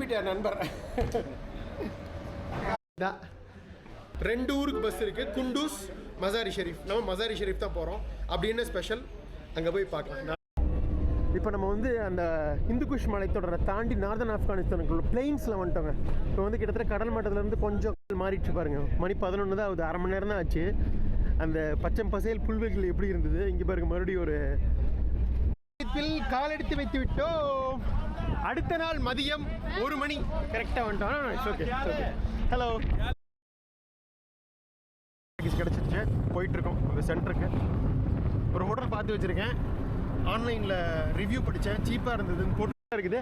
குறிப்பிட்ட நண்பர். இதா. ரெண்டு ஊருக்கு பஸ் இருக்கு. குண்டூஸ் மசாரி ஷெரீஃப் நம்ம மசாரி ஷெரீஃப் தான் போகிறோம் அப்படின்னு ஸ்பெஷல் அங்கே போய் பார்க்கலாம். இப்போ நம்ம வந்து அந்த இந்துகுஷ் மலைத்தொடரை தாண்டி நார்தன் ஆப்கானிஸ்தானுக்குள்ள பிளெயின்ஸில் வந்துட்டோங்க. இப்போ வந்து கிட்டத்தட்ட கடல் மட்டத்துலேருந்து கொஞ்சம் மாறிடுச்சு பாருங்க. மணி பதினொன்று தான் ஆகுது. அரை மணி நேரம் தான் ஆச்சு. அந்த பச்சை பசேல் புல்வெளிகள் எப்படி இருந்தது? இங்கே பாருங்க மறுபடியும் ஒரு இதில் காலெடுத்து வைத்து விட்டோம். அடுத்த நாள் மதியம் ஒரு மணி. கரெக்டாக வந்துட்டோம். ஓகே ஹலோ கிடச்சிருச்சு. போயிட்டு இருக்கோம் அந்த சென்டருக்கு ஒரு ஹோட்டல் பார்த்து வச்சுருக்கேன். ஆன்லைனில் ரிவ்யூ படித்தேன். சீப்பாக இருந்ததுன்னு போட்டு இருக்குது.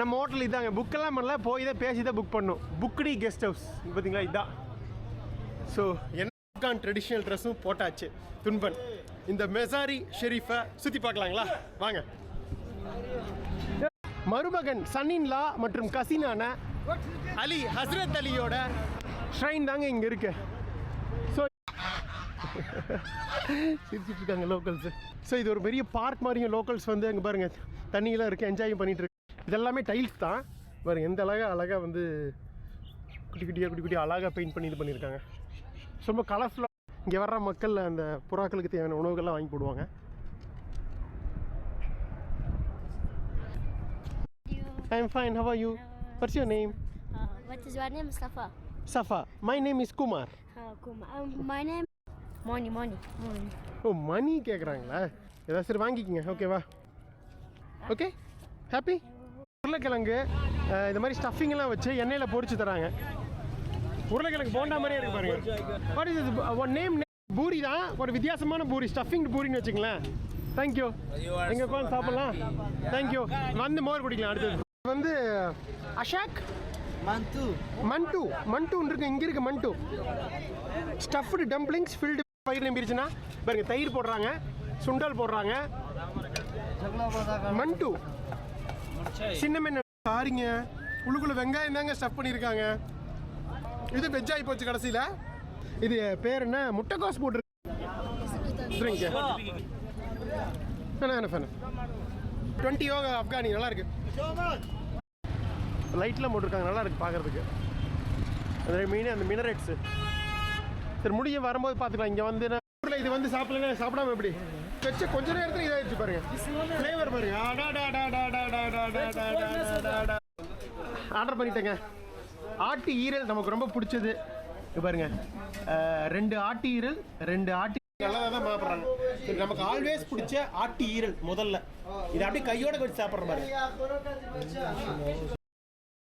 நம்ம ஹோட்டல் இதாங்க. புக்கெல்லாம் பண்ணல. போய் தான் பேசி தான் புக் பண்ணோம். புக்டி கெஸ்ட் ஹவுஸ் பார்த்தீங்களா? இதான். ஸோ என்ன ட்ரெடிஷ்னல் ட்ரெஸ்ஸும் போட்டாச்சு. துன்பன். இந்த மெசாரி ஷெரீஃபை சுற்றி பார்க்கலாங்களா? வாங்க. மருமகன் சன்னின் லா மற்றும் கசினான அலி ஹஸ்ரத் அலியோட ஷ்ரைன் தாங்க இங்கே இருக்கு. ஸோ சிரிச்சிட்டு இருக்காங்க லோக்கல்ஸ் ஸோ இது ஒரு பெரிய பார்க் மாதிரியும் லோக்கல்ஸ் வந்து அங்கே பாருங்க தண்ணியெல்லாம் இருக்குது என்ஜாயும் பண்ணிட்டு இருக்கு. இதெல்லாமே டைல்ஸ் தான். பாருங்க எந்த அழகாக அழகாக வந்து குட்டி குட்டியாக குட்டி குட்டியாக அழகாக பெயிண்ட் பண்ணி இது பண்ணியிருக்காங்க. ரொம்ப கலர்ஃபுல்லாக இங்கே வர்ற மக்கள் அந்த புறாக்களுக்கு தேவையான உணவுகள்லாம் வாங்கி போடுவாங்க. Am fine how are you what's your name? Uh, what is your name, Mustafa? Safa my name is Kumar Uh, Kuma. Um, my name. Moni, Moni, Moni. ஓ மணி கேட்குறாங்களா ஏதாவது சரி வாங்கிக்கங்க. ஓகேவா ஓகே ஹாப்பி உருளைக்கிழங்கு இந்த மாதிரி ஸ்டஃபிங் எல்லாம் வச்சு எண்ணெயில் பொரிச்சு தராங்க. உருளைக்கிழங்கு போண்டா மாதிரியே இருக்கு பாருங்க. What is one name puri தான். ஒரு வித்தியாசமான பூரி ஸ்டஃபிங் பூரின்னு வச்சுங்களேன் தேங்க்யூ எங்கே உட்காந்து சாப்பிட்லாம்? தேங்க்யூ வந்து மோர் குடிக்கலாம் அடுத்தது. வந்து அஷாக் Mantu. மன்டு மன்டுன்னு இருக்கு இங்கே இருக்கு மன்டு ஸ்டஃப்டு டம்ப்ளிங்ஸ் ஃபில்டு பயிர் நம்பிருச்சுன்னா பாருங்க தயிர் போடுறாங்க சுண்டல் போடுறாங்க மன்டு சின்ன பாருங்க உள்ளுக்குள்ள வெங்காயம் தாங்க ஸ்டஃப் பண்ணியிருக்காங்க இது வெஜ் ஆகி போச்சு கடைசியில் இது பேர் என்ன முட்டைக்கோஸ் போட்டுருக்கு என்ன ஃபேன் டுவெண்ட்டி யோகா ஆப்கானி நல்லா இருக்கு லைட்லாம் போட்டிருக்காங்க நல்லா இருக்குது பார்க்கறதுக்கு அந்த மெயினாக அந்த மினரேட்ஸு சரி முடிய வரும்போது பார்த்துக்கலாம் இங்கே வந்து ஊரில் இது வந்து சாப்பிடலாம் சாப்பிடாம எப்படி வச்சு கொஞ்ச நேரத்தில் இதாகிடுச்சு பாருங்க ஃப்ளேவர் பாருங்க ஆர்டர் பண்ணிட்டேங்க ஆட்டு ஈரல் நமக்கு ரொம்ப பிடிச்சது இது பாருங்க ரெண்டு ஆட்டு ஈரல் ரெண்டு ஆட்டு நல்லதாக தான் சாப்பிட்றாங்க நமக்கு ஆல்வேஸ் பிடிச்ச ஆட்டு ஈரல் முதல்ல இது அப்படியே கையோட வச்சு சாப்பிட்ற மாதிரி